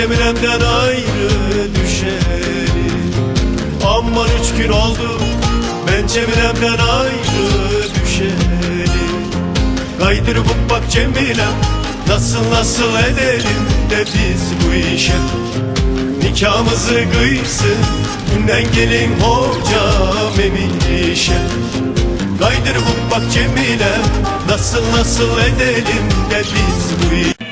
Cemile'mden ayrı düşeli Aman üç gün oldu ben Cemile'mden ayrı düşeli Kaydırıp bak Cemilem Nasıl nasıl edelim de biz bu işe. Nikahımızı kıysın Ünden gelin hocam emin işe Kaydırıp bak Cemilem Nasıl nasıl edelim de biz bu işe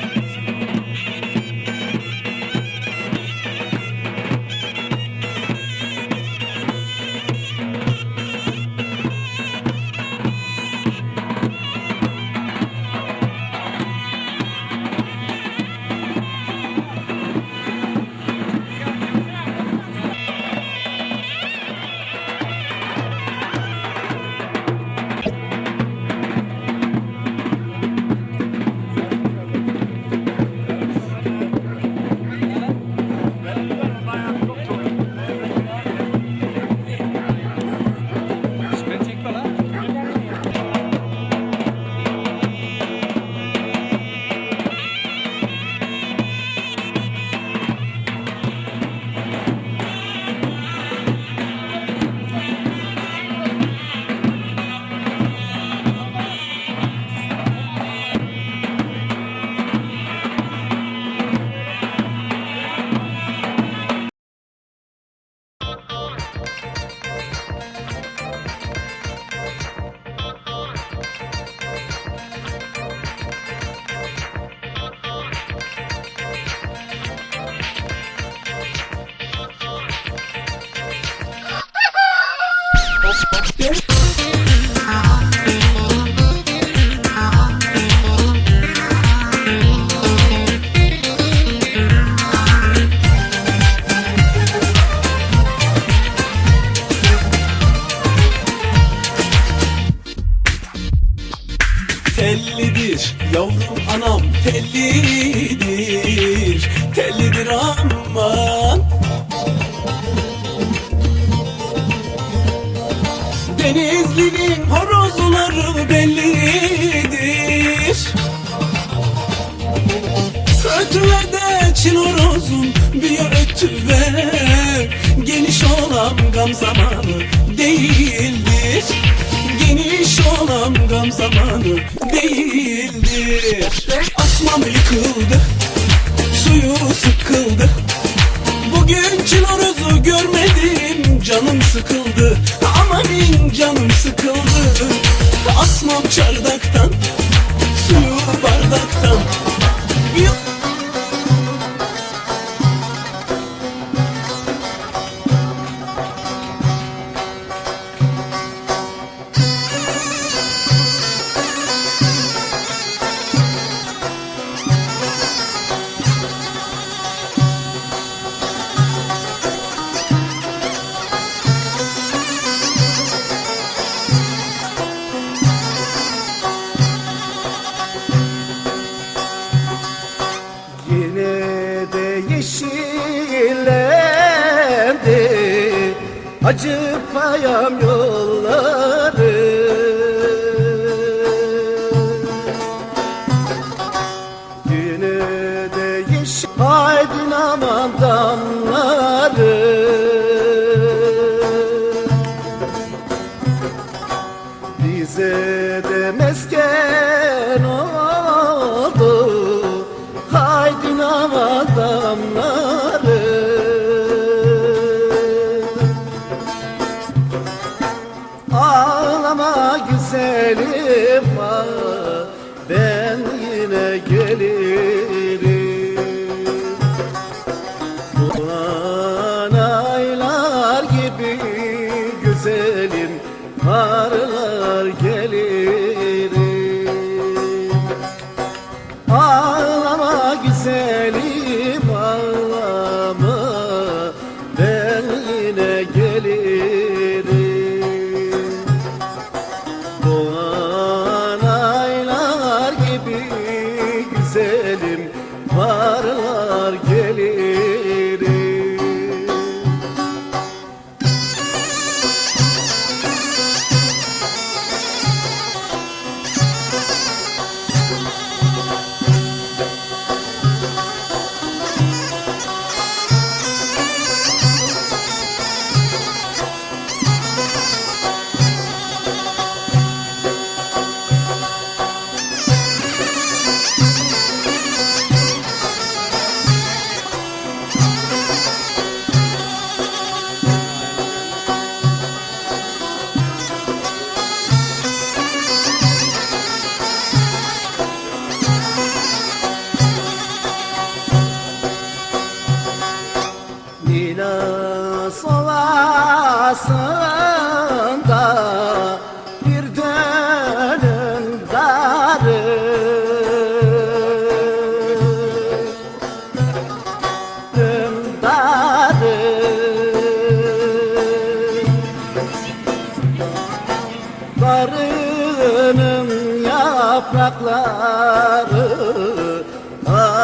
yavrum anam tellidir Tellidir aman. Denizli'nin horozları bellidir. Ötüverde çil horozun bir ötüver Geniş olan gam zamanı değildir olan gam zamanı değildir. Asmam yıkıldı Suyu sıkıldı. Bugün çil horozu görmedim Canım sıkıldı. Amanın canım sıkıldı. Asmam çardaktan Acı payam A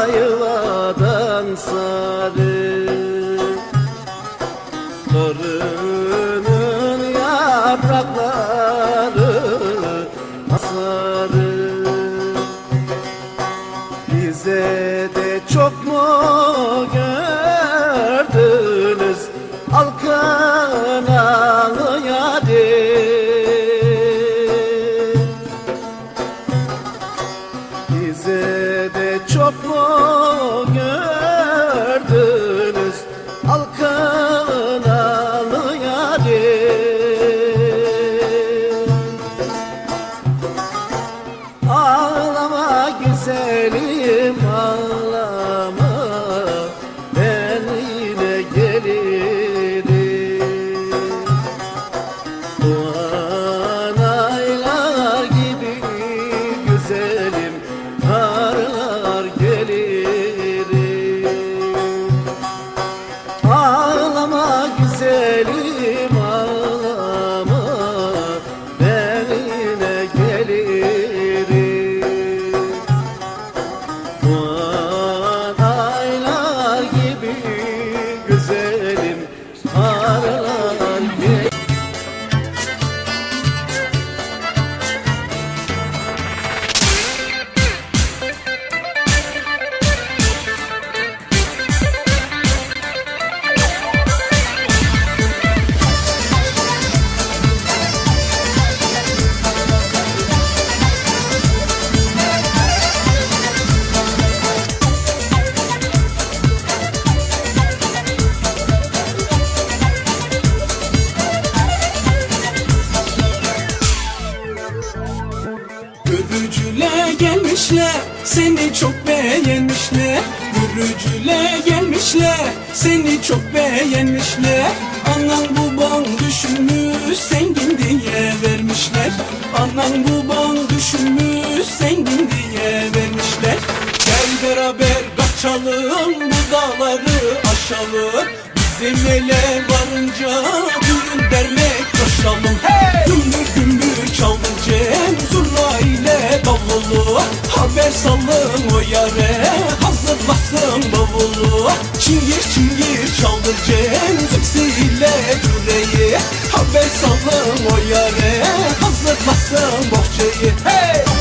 Ayvadan sarı seni çok beğenmişler Görücüle gelmişler seni çok beğenmişler Anan baban düşünmüş zengin diye vermişler. Anan baban düşünmüş zengin diye vermişler. Gel beraber kaçalım bu dağları aşalım. Bizim ele varınca düğün dernek çalın hey! Gümbür gümbür çalın cem. Zurna ile davulu. Haber salın o yare. Hazırlasın davulu. Çingir çingir çalın cem. Zipsi ile güreyi Haber salın o yare. Hazırlasın bahçeyi hey!